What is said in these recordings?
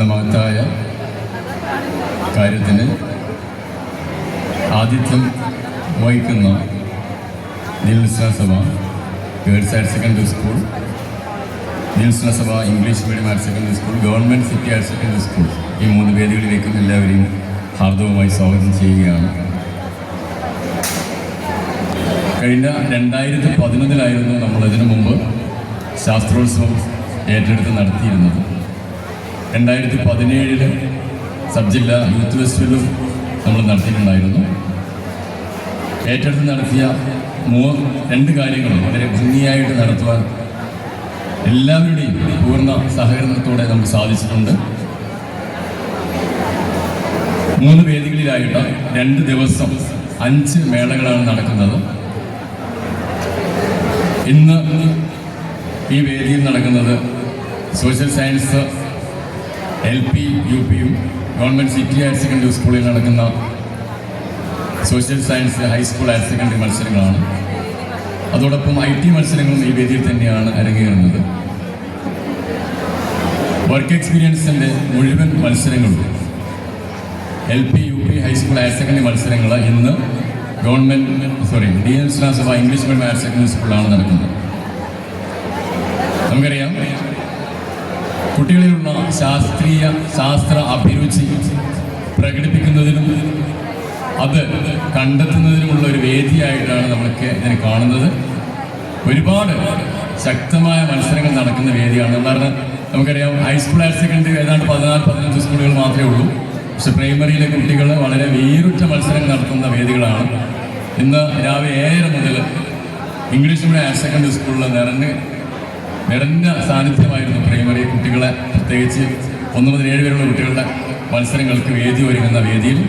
എന്ന മഹത്തായ കാര്യത്തിന് ആതിഥ്യം വഹിക്കുന്ന നിൽസന Sabha girls higher secondary school നിൽസന Sabha English medium higher secondary school government city higher secondary school ഈ മൂന്ന് വേദികളിലേക്കും എല്ലാവരെയും ഹാർദവമായി സ്വാഗതം ചെയ്യുകയാണ്. കഴിഞ്ഞ രണ്ടായിരത്തി പതിനൊന്നിലായിരുന്നു നമ്മൾ അതിനു മുമ്പ് ശാസ്ത്രോത്സവം ഏറ്റെടുത്ത് നടത്തിയിരുന്നത്. രണ്ടായിരത്തി പതിനേഴിൽ സബ് ജില്ലാ യൂത്ത് ഫെസ്റ്റിവലും നമ്മൾ നടത്തിയിട്ടുണ്ടായിരുന്നു. ഏറ്റെടുത്ത് നടത്തിയ മൂ രണ്ട് കാര്യങ്ങളും വളരെ ഭംഗിയായിട്ട് നടത്തുവാൻ എല്ലാവരുടെയും പൂർണ സഹകരണത്തോടെ നമുക്ക് സാധിച്ചിട്ടുണ്ട്. മൂന്ന് വേദികളിലായിട്ട് രണ്ട് ദിവസം അഞ്ച് മേളകളാണ് നടക്കുന്നത്. ഇന്ന് ഈ വേദിയിൽ നടക്കുന്നത് social science L P U പിയും ഗവൺമെന്റ് സിറ്റി ഹയർ സെക്കൻഡറി സ്കൂളിൽ നടക്കുന്ന social science high school higher secondary മത്സരങ്ങളാണ്. അതോടൊപ്പം ഐ ടി മത്സരങ്ങളും ഈ വേദിയിൽ തന്നെയാണ് അരങ്ങേറുന്നത്. വർക്ക് എക്സ്പീരിയൻസിന്റെ മുഴുവൻ മത്സരങ്ങളും L P U P high school higher secondary മത്സരങ്ങൾ ഇന്ന് ഗവൺമെന്റ് സോറി ഡി എൻ സഭ ഇംഗ്ലീഷ് മീഡിയം ഹയർ സെക്കൻഡറി സ്കൂളിലാണ് നടക്കുന്നത്. നമുക്കറിയാം കുട്ടികളിലുള്ള ശാസ്ത്രീയ ശാസ്ത്ര അഭിരുചി പ്രകടിപ്പിക്കുന്നതിനും അത് കണ്ടെത്തുന്നതിനുമുള്ള ഒരു വേദിയായിട്ടാണ് നമ്മളൊക്കെ ഇതിനെ കാണുന്നത്. ഒരുപാട് ശക്തമായ മത്സരങ്ങൾ നടക്കുന്ന വേദിയാണ്. കാരണം നമുക്കറിയാം ഹൈസ്കൂൾ ഹയർ സെക്കൻഡറി ഏതാണ്ട് പതിനാല് പതിനഞ്ച് സ്കൂളുകൾ മാത്രമേ ഉള്ളൂ. പക്ഷെ പ്രൈമറിയിലെ കുട്ടികൾ വളരെ വേറിട്ട മത്സരങ്ങൾ നടത്തുന്ന വേദികളാണ്. ഇന്ന് രാവിലെ ഏഴര മുതൽ ഇംഗ്ലീഷ് മീഡിയം ഹയർ സെക്കൻഡറി സ്കൂളിൽ നിറഞ്ഞ് നിറഞ്ഞ സാന്നിധ്യമായിരുന്നു പ്രൈമറി കുട്ടികളെ പ്രത്യേകിച്ച് ഒന്ന് മുതൽ ഏഴ് വരെയുള്ള കുട്ടികളുടെ മത്സരങ്ങൾക്ക് വേദി ഒരുങ്ങുന്ന വേദിയിൽ.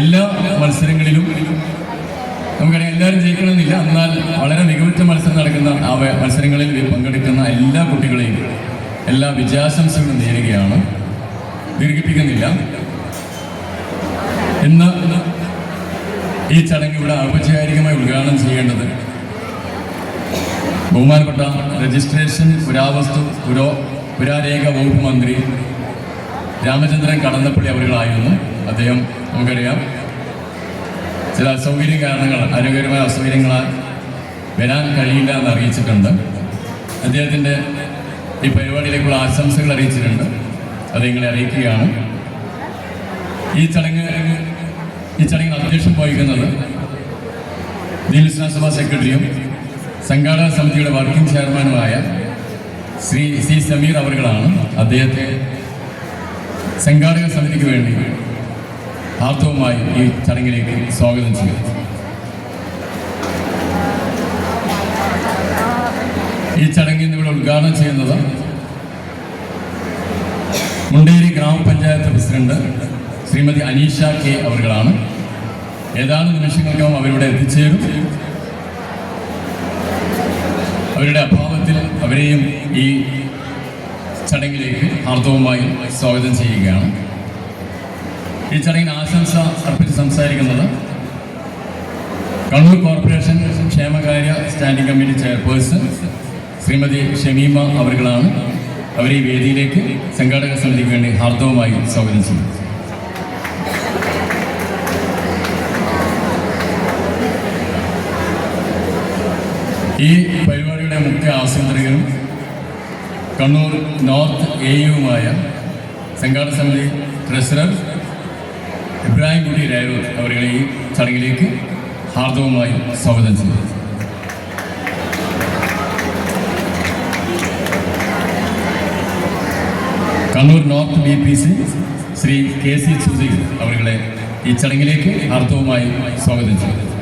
എല്ലാ മത്സരങ്ങളിലും നമുക്കറിയാം എല്ലാവരും ജയിക്കണമെന്നില്ല. എന്നാൽ വളരെ മികവുറ്റ മത്സരം നടക്കുന്ന ആ മത്സരങ്ങളിൽ പങ്കെടുക്കുന്ന എല്ലാ കുട്ടികളെയും എല്ലാ വിജയാശംസകളും നേരുകയാണ്. ദീർഘിപ്പിക്കുന്നില്ല. ഇന്ന് ഈ ചടങ്ങ് ഇവിടെ ഔപചാരികമായി ഉദ്ഘാടനം ചെയ്യേണ്ടത് ബഹുമാനപ്പെട്ട രജിസ്ട്രേഷൻ പുരാവസ്തു പുരോ പുരാരേഖ വകുപ്പ് മന്ത്രി രാമചന്ദ്രൻ കടന്നപ്പള്ളി അവരുകളായിരുന്നു. അദ്ദേഹം നമുക്കറിയാം. ചില അസൗകര്യ കാരണങ്ങൾ ആരോഗ്യപരമായ അസൗകര്യങ്ങളാൽ വരാൻ കഴിയില്ല എന്ന് അറിയിച്ചിട്ടുണ്ട് അദ്ദേഹത്തിന്റെ ഈ പരിപാടിയിലേക്കുള്ള ആശംസകൾ അറിയിച്ചിട്ടുണ്ട്. അത് നിങ്ങളെ അറിയിക്കുകയാണ്. ഈ ചടങ്ങ് ഈ ചടങ്ങിന് അധ്യക്ഷം വഹിക്കുന്നത് നിയമസഭാ സെക്രട്ടറിയും സംഘാടക സമിതിയുടെ വർക്കിംഗ് ചെയർമാനുമായ ശ്രീ സി സമീർ അവറുകളാണ് അദ്ദേഹത്തെ സംഘാടക സമിതിക്ക് വേണ്ടി ആർത്തവുമായി ഈ ചടങ്ങിലേക്ക് സ്വാഗതം ചെയ്യുന്നു. ഈ ചടങ്ങിൽ ഇവിടെ ഉദ്ഘാടനം ചെയ്യുന്നത് മുണ്ടേരി ഗ്രാമപഞ്ചായത്ത് പ്രസിഡന്റ് ശ്രീമതി അനീഷ കെ അവറുകളാണ് ഏതാനും നിമിഷങ്ങൾക്കും അവരിവിടെ എത്തിച്ചേരും. അവരുടെ അഭാവത്തിൽ അവരെയും ഈ ചടങ്ങിലേക്ക് ഹാർദവുമായി സ്വാഗതം ചെയ്യുകയാണ്. ഈ ചടങ്ങിന് ആശംസ അർപ്പിച്ച് സംസാരിക്കുന്നത് കണ്ണൂർ കോർപ്പറേഷൻ ക്ഷേമകാര്യ standing committee chairperson Shrimati Shameema അവർകളാണ് അവരെ വേദിയിലേക്ക് സംഘാടക സമിതിക്ക് വേണ്ടി ഹാർദവുമായി സ്വാഗതം ചെയ്യുന്നു. ഈ പരിപാടിയുടെ മുഖ്യ ആസൂത്രികനും കണ്ണൂർ നോർത്ത് എ യുമായ സംഘാടക സമിതി ട്രഷറർ ഇബ്രാഹിം കുട്ടി രായൂർ അവരുടെ ഈ ചടങ്ങിലേക്ക് ഹാർദവുമായി സ്വാഗതം ചെയ്തു Kannur north B P C Shri K C Sudheer അവരുടെ ഈ ചടങ്ങിലേക്ക് ഹാർദവുമായി സ്വാഗതം ചെയ്യുന്നു.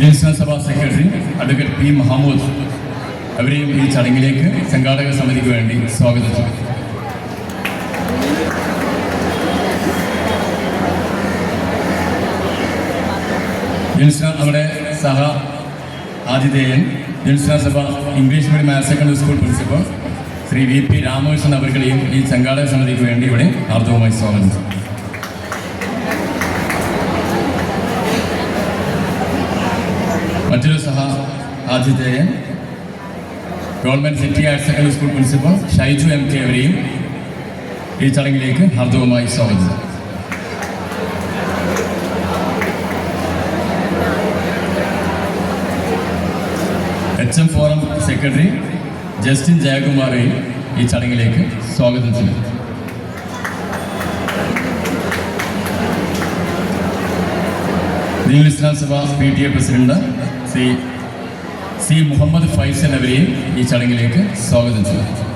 ദേശീയ സഭാ സെക്രട്ടറി അഡ്വക്കേറ്റ് പി മഹമ്മൂദ് അവരെയും ഈ ചടങ്ങിലേക്ക് സംഘാടക സമിതിക്ക് വേണ്ടി സ്വാഗതം ചെയ്തു ഡിവിഷണൽ നമ്മുടെ സഹ ആതിഥേയൻ divisional Sabha English medium higher secondary school principal Shri V P Ramakrishnan അവർകളെയും ഈ സംഘാടക സമിതിക്ക് വേണ്ടി ഇവിടെ ആർദ്രവുമായി സ്വാഗതം ചെയ്തു മറ്റൊരു സഹ ആതിഥേയൻ government city higher secondary school principal Shaiju M K അവരെയും ഈ ചടങ്ങിലേക്ക് ഹാർദവമായി സ്വാഗതം. H M forum secretary Justin ജയകുമാറെയും ഈ ചടങ്ങിലേക്ക് സ്വാഗതം ചെയ്യുന്നു. Islam Sabha P T A president Shri C Muhammad Faisal അവരെയും ഈ ചടങ്ങിലേക്ക് സ്വാഗതം ചെയ്യുന്നു.